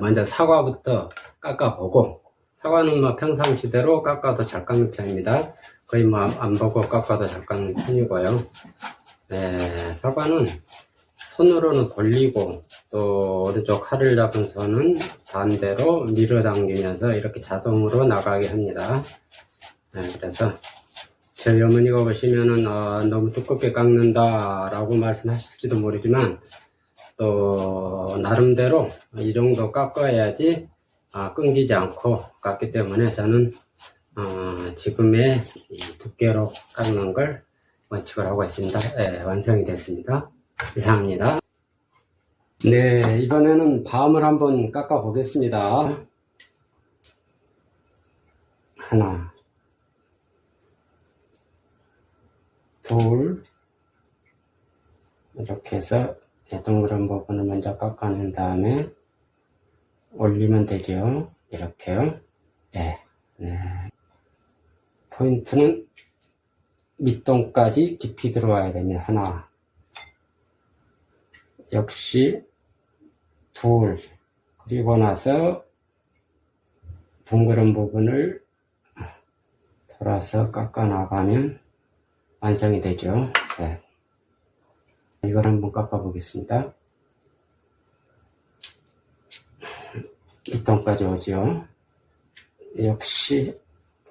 먼저 사과부터 깎아보고 사과는 뭐 평상시대로 깎아도 잘 깎는 편입니다. 거의 뭐 안 보고 깎아도 잘 깎는 편이고요. 네, 사과는 손으로는 돌리고 또 오른쪽 칼을 잡은 손은 반대로 밀어당기면서 이렇게 자동으로 나가게 합니다. 네, 그래서 저희 어머니가 보시면은 어, 너무 두껍게 깎는다 라고 말씀하실지도 모르지만 또 나름대로 이 정도 깎아야지 아, 끊기지 않고 깎기 때문에 저는 어, 지금의 이 두께로 깎는 걸 원칙을 하고 있습니다. 예, 완성이 됐습니다. 이상입니다. 네, 이번에는 밤을 한번 깎아 보겠습니다. 하나, 둘, 이렇게 해서 이 동그란 부분을 먼저 깎아낸 다음에 올리면 되죠. 이렇게요. 예. 네. 포인트는 밑동까지 깊이 들어와야 됩니다. 하나. 역시 둘. 그리고 나서 둥그런 부분을 돌아서 깎아 나가면 완성이 되죠. 셋. 이걸 한번 깎아 보겠습니다. 밑동까지 오죠. 역시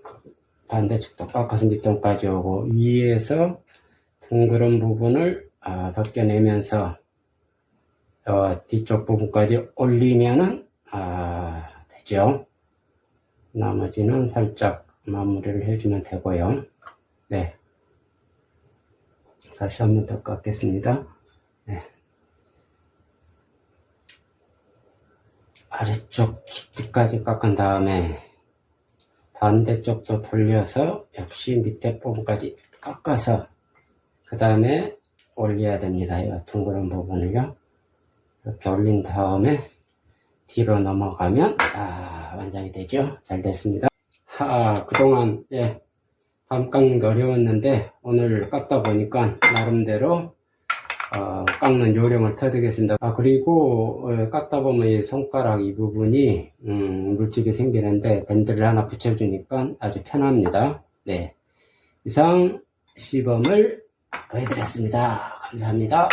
그 반대쪽도 깎아서 밑동까지 오고 위에서 둥그런 부분을 아, 벗겨내면서 어, 뒤쪽 부분까지 올리면은 아, 되죠. 나머지는 살짝 마무리를 해주면 되고요. 네. 다시 한 번 더 깎겠습니다. 네. 아래쪽 깊이까지 깎은 다음에 반대쪽도 돌려서 역시 밑에 부분까지 깎아서 그 다음에 올려야 됩니다. 이 둥그런 부분을요. 이렇게 올린 다음에 뒤로 넘어가면 아, 완성이 되죠. 잘 됐습니다. 하, 그동안 예, 밤 깎는 게 어려웠는데 오늘 깎다 보니까 나름대로 어, 깎는 요령을 터득했습니다. 아 그리고 어, 깎다 보면 이 손가락 이 부분이 음, 물집이 생기는데 밴드를 하나 붙여주니까 아주 편합니다. 네 이상 시범을 보여드렸습니다. 감사합니다.